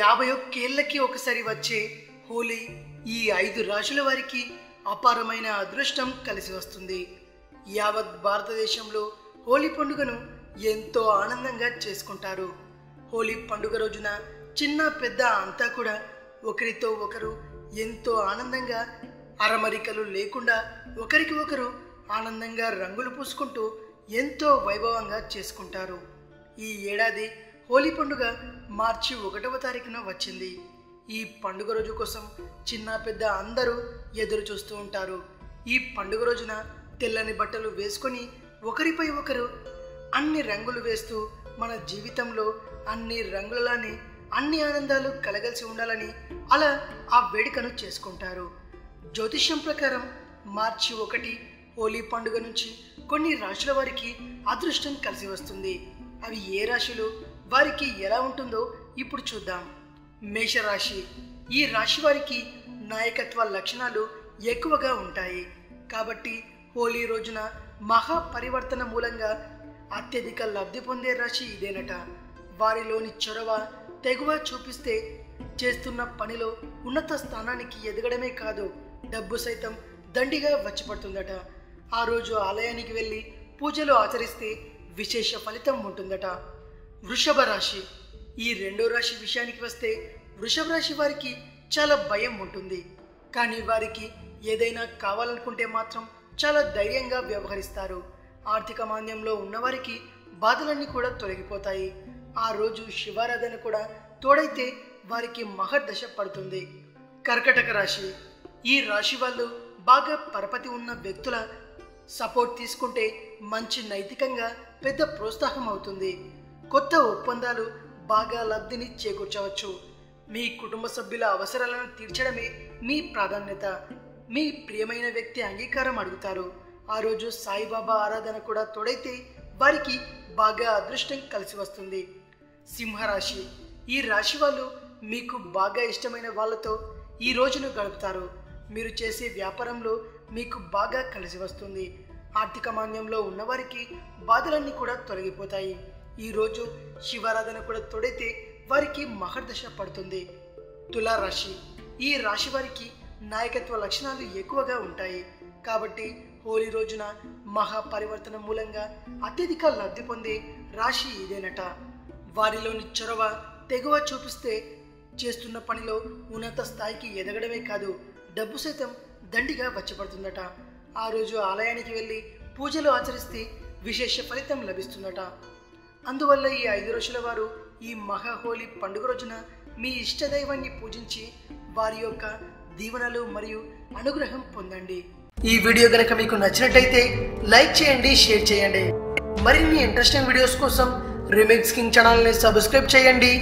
యాభై ఒక్కేళ్ళకి ఒకసారి వచ్చే హోలీ ఈ ఐదు రాశుల వారికి అపారమైన అదృష్టం కలిసి వస్తుంది. యావత్ భారతదేశంలో హోలీ పండుగను ఎంతో ఆనందంగా చేసుకుంటారు. హోలీ పండుగ రోజున చిన్న పెద్ద అంతా కూడా ఒకరితో ఒకరు ఎంతో ఆనందంగా అరమరికలు లేకుండా ఒకరికి ఒకరు ఆనందంగా రంగులు పూసుకుంటూ ఎంతో వైభవంగా చేసుకుంటారు. ఈ ఏడాది హోలీ పండుగ మార్చి ఒకటవ తారీఖున వచ్చింది. ఈ పండుగ రోజు కోసం చిన్న పెద్ద అందరూ ఎదురు చూస్తూ ఉంటారు. ఈ పండుగ రోజున తెల్లని బట్టలు వేసుకొని ఒకరిపై ఒకరు అన్ని రంగులు వేస్తూ మన జీవితంలో అన్ని రంగులలానే అన్ని ఆనందాలు కలగలిసి ఉండాలని అలా ఆ వేడుకను చేసుకుంటారు. జ్యోతిష్యం ప్రకారం మార్చి ఒకటి హోలీ పండుగ నుంచి కొన్ని రాశుల వారికి అదృష్టం కలిసి వస్తుంది. అవి ఏ రాశులు వారికి ఎలా ఉంటుందో ఇప్పుడు చూద్దాం. మేషరాశి. ఈ రాశి వారికి నాయకత్వ లక్షణాలు ఎక్కువగా ఉంటాయి. కాబట్టి హోలీ రోజున మహా పరివర్తన మూలంగా అత్యధిక లబ్ధి పొందే రాశి ఇదేనట. వారిలోని చొరవ తెగువ చూపిస్తే చేస్తున్న పనిలో ఉన్నత స్థానానికి ఎదగడమే కాదు డబ్బు సైతం దండిగా వచ్చిపడుతుందట. ఆ రోజు ఆలయానికి వెళ్ళి పూజలు ఆచరిస్తే విశేష ఫలితం ఉంటుందట. వృషభ రాశి. ఈ రెండో రాశి విషయానికి వస్తే వృషభ రాశి వారికి చాలా భయం ఉంటుంది. కానీ వారికి ఏదైనా కావాలనుకుంటే మాత్రం చాలా ధైర్యంగా వ్యవహరిస్తారు. ఆర్థిక మాంద్యంలో ఉన్నవారికి బాధలన్నీ కూడా తొలగిపోతాయి. ఆ రోజు శివారాధన కూడా తోడైతే వారికి మహర్దశ పడుతుంది. కర్కటక రాశి. ఈ రాశి వాళ్ళు బాగా పరపతి ఉన్న వ్యక్తుల సపోర్ట్ తీసుకుంటే మంచి నైతికంగా పెద్ద ప్రోత్సాహం అవుతుంది. కొత్త ఒప్పందాలు బాగా లబ్ధిని చేకూర్చవచ్చు. మీ కుటుంబ సభ్యుల అవసరాలను తీర్చడమే మీ ప్రాధాన్యత. మీ ప్రియమైన వ్యక్తి అంగీకారం అడుగుతారు. ఆ రోజు సాయిబాబా ఆరాధన కూడా తోడైతే వారికి బాగా అదృష్టం కలిసి వస్తుంది. సింహరాశి. ఈ రాశి వాళ్ళు మీకు బాగా ఇష్టమైన వాళ్ళతో ఈ రోజును గడుపుతారు. మీరు చేసే వ్యాపారంలో మీకు బాగా కలిసి వస్తుంది. ఆర్థిక మాన్యంలో ఉన్నవారికి బాధలన్నీ కూడా తొలగిపోతాయి. ఈరోజు శివారాధన కూడా తొడైతే వారికి మహర్దశ పడుతుంది. తులారాశి. ఈ రాశి వారికి నాయకత్వ లక్షణాలు ఎక్కువగా ఉంటాయి. కాబట్టి హోలీ రోజున మహా పరివర్తన మూలంగా అత్యధిక లబ్ధి పొందే రాశి ఇదేనట. వారిలోని చొరవ తెగువ చూపిస్తే చేస్తున్న పనిలో ఉన్నత స్థాయికి ఎదగడమే కాదు డబ్బు సైతం దండిగా వచ్చపడుతుందట ఆ రోజు ఆలయానికి వెళ్ళి పూజలు ఆచరిస్తే విశేష ఫలితం లభిస్తుందట. అందువల్ల ఈ ఐదు రోజుల వారు ఈ మహాహోలీ పండుగ రోజున మీ ఇష్టదైవాన్ని పూజించి వారి యొక్క దీవెనలు మరియు అనుగ్రహం పొందండి. ఈ వీడియో గనక మీకు నచ్చినట్లయితే లైక్ చేయండి షేర్ చేయండి. మరిన్ని ఇంట్రెస్టింగ్ వీడియోస్ కోసం రిమిక్స్ కింగ్ ఛానల్ని సబ్స్క్రైబ్ చేయండి.